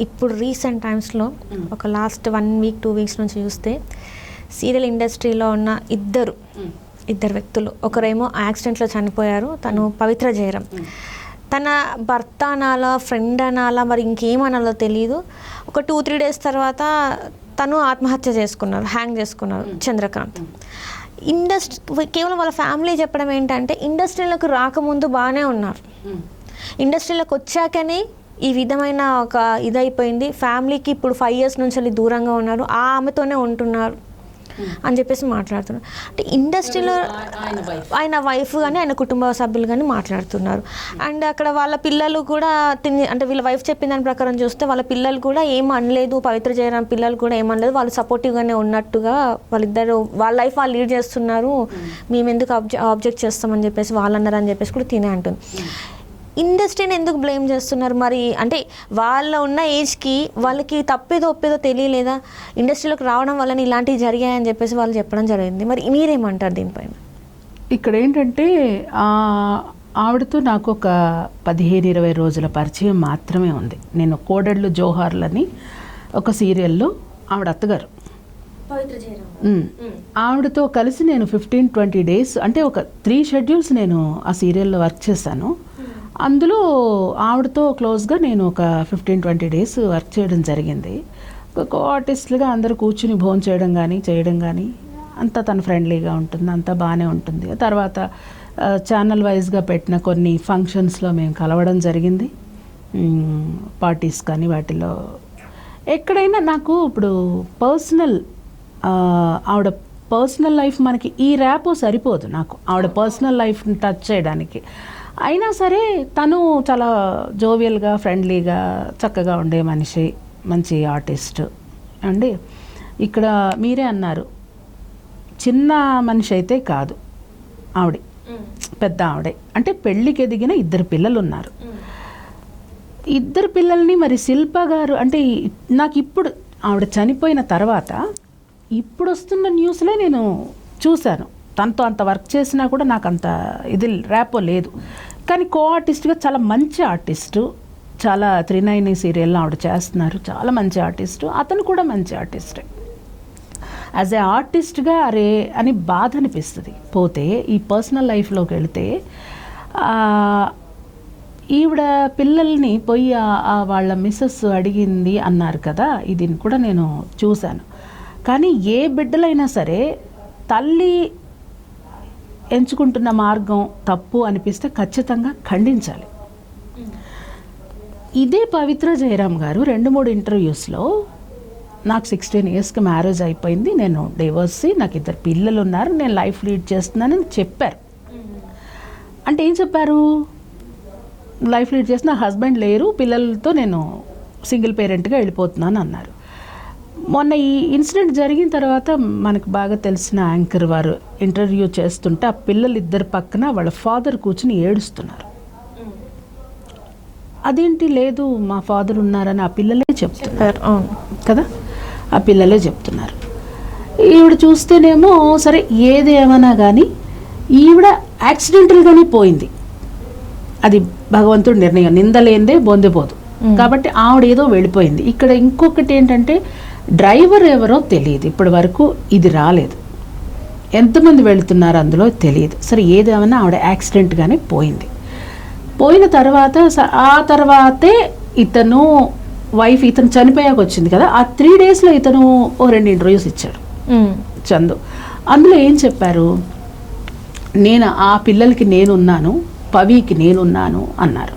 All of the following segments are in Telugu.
ఇప్పుడు రీసెంట్ టైమ్స్లో ఒక last one week two weeks నుంచి చూస్తే సీరియల్ ఇండస్ట్రీలో ఉన్న ఇద్దరు ఇద్దరు వ్యక్తులు. ఒకరేమో యాక్సిడెంట్లో చనిపోయారు తను పవిత్ర జయరాం తన భర్త అనాలా ఫ్రెండ్ అనాలా మరి ఇంకేమనాలో తెలియదు ఒక టూ త్రీ డేస్ తర్వాత తను ఆత్మహత్య చేసుకున్నారు హ్యాంగ్ చేసుకున్నారు చంద్రకాంత్. ఇండస్ట్రీ కేవలం వాళ్ళ ఫ్యామిలీ చెప్పడం ఏంటంటే ఇండస్ట్రీలకు రాకముందు బాగానే ఉన్నారు. ఇండస్ట్రీలోకి వచ్చాకనే ఈ విధమైన ఒక ఇదైపోయింది. ఫ్యామిలీకి ఇప్పుడు ఫైవ్ ఇయర్స్ నుంచి దూరంగా ఉన్నారు. ఆ ఆమెతోనే ఉంటున్నారు అని చెప్పేసి మాట్లాడుతున్నారు. అంటే ఇండస్ట్రీలో ఆయన వైఫ్ కానీ ఆయన కుటుంబ సభ్యులు కానీ మాట్లాడుతున్నారు. అండ్ అక్కడ వాళ్ళ పిల్లలు కూడా తిని అంటే వీళ్ళ వైఫ్ చెప్పిన దాని ప్రకారం చూస్తే వాళ్ళ పిల్లలు కూడా ఏం అనలేదు. పవిత్ర జయరాం పిల్లలు కూడా ఏమనలేదు వాళ్ళు సపోర్టివ్గానే ఉన్నట్టుగా వాళ్ళిద్దరు వాళ్ళ లైఫ్ వాళ్ళు లీడ్ చేస్తున్నారు. మేము. ఎందుకు ఆబ్జె ఆబ్జెక్ట్ చేస్తామని చెప్పేసి వాళ్ళు అన్నారు అని చెప్పేసి కూడా తినే అంటుంది. ఇండస్ట్రీని ఎందుకు బ్లేమ్ చేస్తున్నారు మరి? అంటే వాళ్ళ ఉన్న ఏజ్కి వాళ్ళకి తప్పేదో ఒప్పేదో తెలియలేదా? ఇండస్ట్రీలోకి రావడం వల్ల ఇలాంటివి జరిగాయని చెప్పేసి వాళ్ళు చెప్పడం జరిగింది. మరి మీరేమంటారు దీనిపైన? ఇక్కడ ఏంటంటే ఆ, ఆవిడతో నాకు ఒక పదిహేను ఇరవై రోజుల పరిచయం మాత్రమే ఉంది. నేను కోడళ్ళు జోహార్లని ఒక సీరియల్లో ఆవిడ అత్తగారు. ఆవిడతో కలిసి నేను ఫిఫ్టీన్ ట్వంటీ డేస్ అంటే ఒక త్రీ షెడ్యూల్స్ నేను ఆ సీరియల్లో వర్క్ చేశాను. అందులో ఆవిడతో క్లోజ్గా నేను ఒక ఫిఫ్టీన్ ట్వంటీ డేస్ వర్క్ చేయడం జరిగింది. ఒక కో ఆర్టిస్ట్లుగా అందరూ కూర్చుని భోజనం చేయడం కానీ చేయడం కానీ అంతా తన ఫ్రెండ్లీగా ఉంటుంది అంతా బాగానే ఉంటుంది. తర్వాత ఛానల్ వైజ్గా పెట్టిన కొన్ని ఫంక్షన్స్లో మేము కలవడం జరిగింది. పార్టీస్ కానీ వాటిలో. ఎక్కడైనా నాకు ఇప్పుడు పర్సనల్ ఆవిడ పర్సనల్ లైఫ్ మనకి ఈ ర్యాప్ సరిపోదు నాకు. ఆవిడ పర్సనల్ లైఫ్ని టచ్ చేయడానికి. అయినా సరే తను చాలా జోవియల్గా ఫ్రెండ్లీగా చక్కగా ఉండే మనిషి మంచి ఆర్టిస్ట్. అండి ఇక్కడ మీరే అన్నారు చిన్న మనిషి అయితే కాదు ఆవిడ పెద్ద ఆవిడే. అంటే పెళ్ళికి ఎదిగిన ఇద్దరు పిల్లలు ఉన్నారు ఇద్దరు పిల్లల్ని మరి శిల్ప గారు అంటే నాకు ఇప్పుడు ఆవిడ చనిపోయిన తర్వాత ఇప్పుడు వస్తున్న న్యూస్లే నేను చూశాను. తనతో అంత వర్క్ చేసినా కూడా నాకు అంత ఇది ర్యాపో లేదు. కానీ కో ఆర్టిస్ట్గా చాలా మంచి ఆర్టిస్టు చాలా త్రినైని సీరియల్లో ఆవిడ చేస్తున్నారు. చాలా మంచి ఆర్టిస్టు అతను కూడా మంచి ఆర్టిస్టే యాజ్ ఏ ఆర్టిస్ట్గా అరే అని బాధ అనిపిస్తుంది. పోతే ఈ పర్సనల్ లైఫ్లోకి వెళితే ఈవిడ పిల్లల్ని పోయి వాళ్ళ మిస్సెస్ అడిగింది అన్నారు కదా ఇది కూడా నేను చూశాను. కానీ ఏ బిడ్డలైనా సరే తల్లి ఎంచుకుంటున్న మార్గం తప్పు అనిపిస్తే ఖచ్చితంగా ఖండించాలి. ఇదే పవిత్ర జయరామ్ గారు రెండు మూడు ఇంటర్వ్యూస్లో నాకు సిక్స్టీన్ ఇయర్స్కి మ్యారేజ్ అయిపోయింది నేను డివోర్సీ నాకు ఇద్దరు పిల్లలు ఉన్నారు నేను లైఫ్ లీడ్ చేస్తున్నానని చెప్పారు. అంటే ఏం చెప్పారు? లైఫ్ లీడ్ చేసిన నా హస్బెండ్ లేరు పిల్లలతో నేను సింగిల్ పేరెంట్గా వెళ్ళిపోతున్నాను అన్నారు. మొన్న ఈ ఇన్సిడెంట్ జరిగిన తర్వాత మనకు బాగా తెలిసిన యాంకర్ వారు ఇంటర్వ్యూ చేస్తుంటే ఆ పిల్లలు ఇద్దరు పక్కన వాళ్ళ ఫాదర్ కూర్చుని ఏడుస్తున్నారు. అదేంటి లేదు మా ఫాదర్ ఉన్నారని ఆ పిల్లలే చెప్తున్నారు. కదా? ఆ పిల్లలే చెప్తున్నారు. ఈవిడ చూస్తేనేమో సరే ఏది ఏమన్నా కానీ ఈవిడ యాక్సిడెంటల్గానే పోయింది. అది భగవంతుడి నిర్ణయం. నిందలేందే బొందిపోదు కాబట్టి ఆవిడ ఏదో వెళ్ళిపోయింది. ఇక్కడ ఇంకొకటి ఏంటంటే డ్రైవర్ ఎవరో తెలియదు. ఇప్పటి వరకు ఇది రాలేదు. ఎంతమంది వెళుతున్నారు అందులో తెలియదు. సరే ఏదేమన్నా ఆవిడ యాక్సిడెంట్గానే పోయింది. పోయిన తర్వాత ఆ తర్వాతే ఇతను వైఫ్ ఇతను చనిపోయాక వచ్చింది కదా ఆ త్రీ డేస్లో ఇతను ఓ రెండు ఇంటర్వ్యూస్ ఇచ్చాడు. చందు. అందులో ఏం చెప్పారు? నేను ఆ పిల్లలకి నేనున్నాను పవికి నేనున్నాను అన్నారు.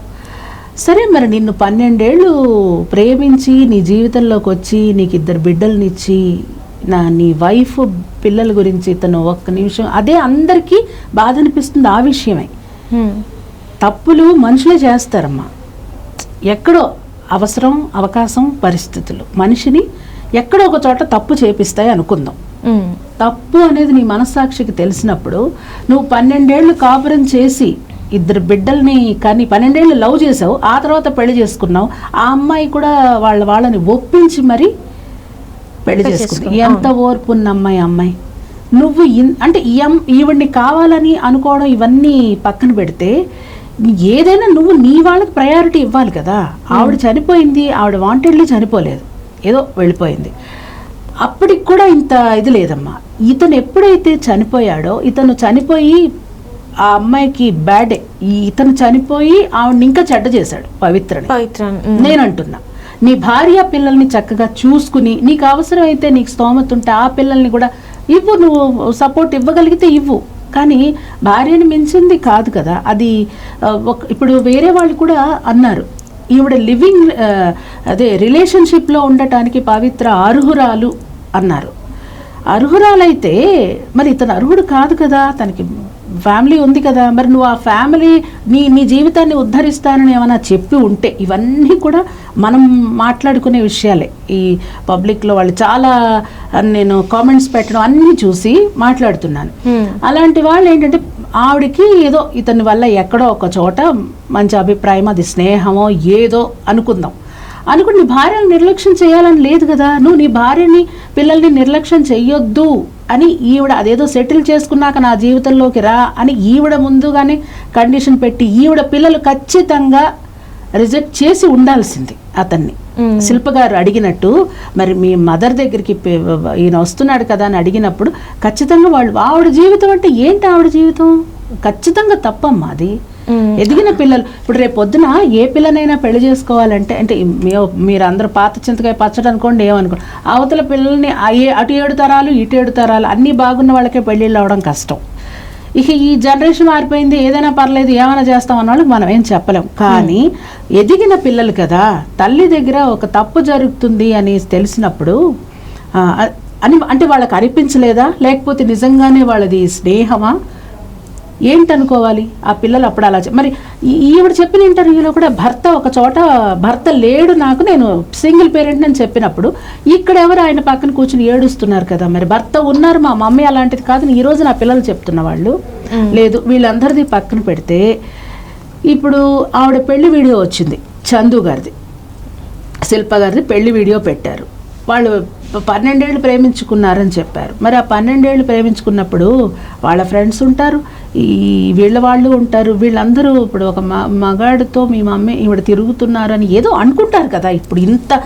సరే మరి నిన్ను పన్నెండేళ్ళు ప్రేమించి నీ జీవితంలోకి వచ్చి నీకు ఇద్దరు బిడ్డలనిచ్చి నా నీ వైఫ్ పిల్లల గురించి ఇతను ఒక్క నిమిషం అదే అందరికీ బాధ అనిపిస్తుంది ఆ విషయమే. తప్పులు మనుషులే చేస్తారమ్మా ఎక్కడో అవసరం అవకాశం పరిస్థితులు మనిషిని ఎక్కడో ఒక చోట తప్పు చేపిస్తాయి అనుకుందాం. తప్పు అనేది నీ మనస్సాక్షికి తెలిసినప్పుడు నువ్వు పన్నెండేళ్ళు కాపురం చేసి ఇద్దరు బిడ్డల్ని కానీ పన్నెండేళ్ళు లవ్ చేసావు ఆ తర్వాత పెళ్ళి చేసుకున్నావు. ఆ అమ్మాయి కూడా వాళ్ళ వాళ్ళని ఒప్పించి మరి పెళ్ళి చేసుకుంది. ఎంత ఓర్పు ఉన్న అమ్మాయి అమ్మాయి? నువ్వు ఇన్- అంటే ఈవిడ్ని కావాలని అనుకోవడం ఇవన్నీ పక్కన పెడితే ఏదైనా నువ్వు నీ వాళ్ళకి ప్రయారిటీ ఇవ్వాలి కదా. ఆవిడ చనిపోయింది ఆవిడ వాంటెడ్లీ చనిపోలేదు. ఏదో వెళ్ళిపోయింది. అప్పటికి కూడా ఇంత ఇది లేదమ్మా. ఇతను ఎప్పుడైతే చనిపోయాడో ఇతను చనిపోయి ఆ అమ్మాయికి బ్యాడే ఈ ఇతను చనిపోయి ఆవిడని ఇంకా చెడ్డ చేశాడు పవిత్రని. పవిత్ర. నేను అంటున్నా నీ భార్య పిల్లల్ని చక్కగా చూసుకుని నీకు అవసరమైతే నీకు స్తోమత ఉంటే ఆ పిల్లల్ని కూడా ఇవ్వు నువ్వు సపోర్ట్ ఇవ్వగలిగితే ఇవ్వు. కానీ భార్యని మించింది కాదు కదా. అది ఇప్పుడు వేరే వాళ్ళు కూడా అన్నారు. ఈవిడ లివింగ్ అదే రిలేషన్షిప్లో ఉండటానికి పవిత్ర అర్హురాలు అన్నారు. అర్హురాలైతే మరి ఇతను అర్హుడు కాదు కదా. తనకి ఫ్యామిలీ ఉంది కదా మరి నువ్వు ఆ ఫ్యామిలీ నీ నీ జీవితాన్ని ఉద్ధరిస్తానని ఏమైనా చెప్పి ఉంటే ఇవన్నీ కూడా మనం మాట్లాడుకునే విషయాలే. ఈ పబ్లిక్లో వాళ్ళు చాలా నేను కామెంట్స్ పెట్టడం అన్నీ చూసి మాట్లాడుతున్నాను. అలాంటి వాళ్ళు ఏంటంటే ఆవిడకి ఏదో ఇతని వల్ల ఎక్కడో ఒక చోట మంచి అభిప్రాయం అది స్నేహమో ఏదో అనుకుందాం. అనుకుని నీ భార్యను నిర్లక్ష్యం చేయాలని లేదు కదా నువ్వు నీ భార్యని పిల్లల్ని నిర్లక్ష్యం చెయ్యొద్దు అని ఈవిడ అదేదో సెటిల్ చేసుకున్నాక నా జీవితంలోకి రా అని ఈవిడ ముందుగానే కండిషన్ పెట్టి ఈవిడ పిల్లలు ఖచ్చితంగా రిజెక్ట్ చేసి ఉండాల్సింది అతన్ని మ్మ్. శిల్ప గారు అడిగినట్టు మరి మీ మదర్ దగ్గరికి ఈయన వస్తున్నాడు కదా అని అడిగినప్పుడు ఖచ్చితంగా వాళ్ళు ఆవిడ జీవితం అంటే ఏంటి ఆవిడ జీవితం ఖచ్చితంగా తప్పమ్మా అది. ఎదిగిన పిల్లలు. ఇప్పుడు రేపు పొద్దున ఏ పిల్లనైనా పెళ్ళి చేసుకోవాలంటే అంటే మీరు అందరూ పాత చింతకాయ పచ్చడి అనుకోండి ఏమనుకో అవతల పిల్లల్ని అటు ఏడు తరాలు ఇటు ఏడు తరాలు అన్నీ బాగున్న వాళ్ళకే పెళ్ళిళ్ళు అవడం కష్టం. ఇక ఈ జనరేషన్ మారిపోయింది ఏదైనా పర్లేదు ఏమైనా చేస్తాం అన్న వాళ్ళకి మనం ఏం చెప్పలేం. కానీ ఎదిగిన పిల్లలు కదా తల్లి దగ్గర ఒక తప్పు జరుగుతుంది అని తెలిసినప్పుడు అని అంటే వాళ్ళకి అనిపించలేదా? లేకపోతే నిజంగానే వాళ్ళది స్నేహమా? ఏంటనుకోవాలి? ఆ పిల్లలు అప్పుడు అలా మరి ఈవిడ చెప్పిన ఇంటర్వ్యూలో కూడా భర్త ఒక చోట భర్త లేడు నాకు నేను సింగిల్ పేరెంట్ అని చెప్పినప్పుడు ఇక్కడ ఎవరు ఆయన పక్కన కూర్చుని ఏడుస్తున్నారు కదా మరి భర్త ఉన్నారు మా మమ్మీ అలాంటిది కాదు ఈ రోజు నా పిల్లలు చెప్తున్న వాళ్ళు. లేదు వీళ్ళందరిది పక్కన పెడితే ఇప్పుడు ఆవిడ పెళ్ళి వీడియో వచ్చింది చందు గారిది. శిల్ప గారిది పెళ్ళి వీడియో పెట్టారు. వాళ్ళు పన్నెండేళ్ళు ప్రేమించుకున్నారని చెప్పారు. మరి ఆ పన్నెండేళ్ళు ప్రేమించుకున్నప్పుడు వాళ్ళ ఫ్రెండ్స్ ఉంటారు ఈ వీళ్ళ వాళ్ళు ఉంటారు వీళ్ళందరూ ఇప్పుడు ఒక మ మగాడితో మీ మమ్మీ ఈవిడ తిరుగుతున్నారని ఏదో అనుకుంటారు కదా. ఇప్పుడు ఇంత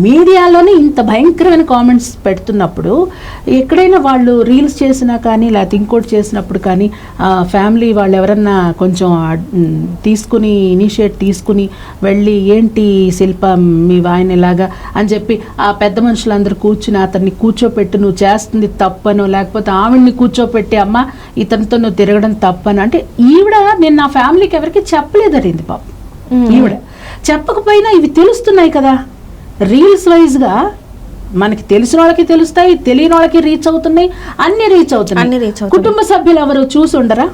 మీడియాలోనే ఇంత భయంకరమైన కామెంట్స్ పెడుతున్నప్పుడు ఎక్కడైనా వాళ్ళు రీల్స్ చేసినా కానీ లేకపోతే ఇంకోటి చేసినప్పుడు కానీ ఆ, ఫ్యామిలీ వాళ్ళు ఎవరన్నా కొంచెం తీసుకుని ఇనిషియేట్ తీసుకుని వెళ్ళి ఏంటి శిల్ప మీ ఆయన ఇలాగా? అని చెప్పి ఆ పెద్ద మనుషులందరూ కూర్చుని అతన్ని కూర్చోపెట్టి నువ్వు చేస్తుంది తప్పనో లేకపోతే ఆవిడ్ని కూర్చోపెట్టి అమ్మ ఇతనితో నువ్వు తిరగడం తప్పను? అంటే ఈవిడ నేను నా ఫ్యామిలీకి ఎవరికి చెప్పలేదరింది పాపం. ఈవిడ చెప్పకపోయినా ఇవి తెలుస్తున్నాయి కదా. రీల్స్ వైజ్గా మనకి తెలిసిన వాళ్ళకి తెలుస్తాయి తెలియని వాళ్ళకి రీచ్ అవుతున్నాయి అన్ని రీచ్ అవుతున్నాయి. కుటుంబ సభ్యులు ఎవరు చూసి ఉండరా?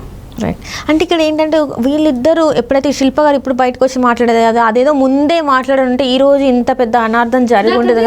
రైట్ అంటే ఇక్కడ ఏంటంటే వీళ్ళిద్దరూ ఎప్పుడైతే శిల్ప గారు ఇప్పుడు బయటకు వచ్చి మాట్లాడేది అదే అదేదో ముందే మాట్లాడుంటే ఈ రోజు ఇంత పెద్ద అనార్థం జరిగి ఉండేది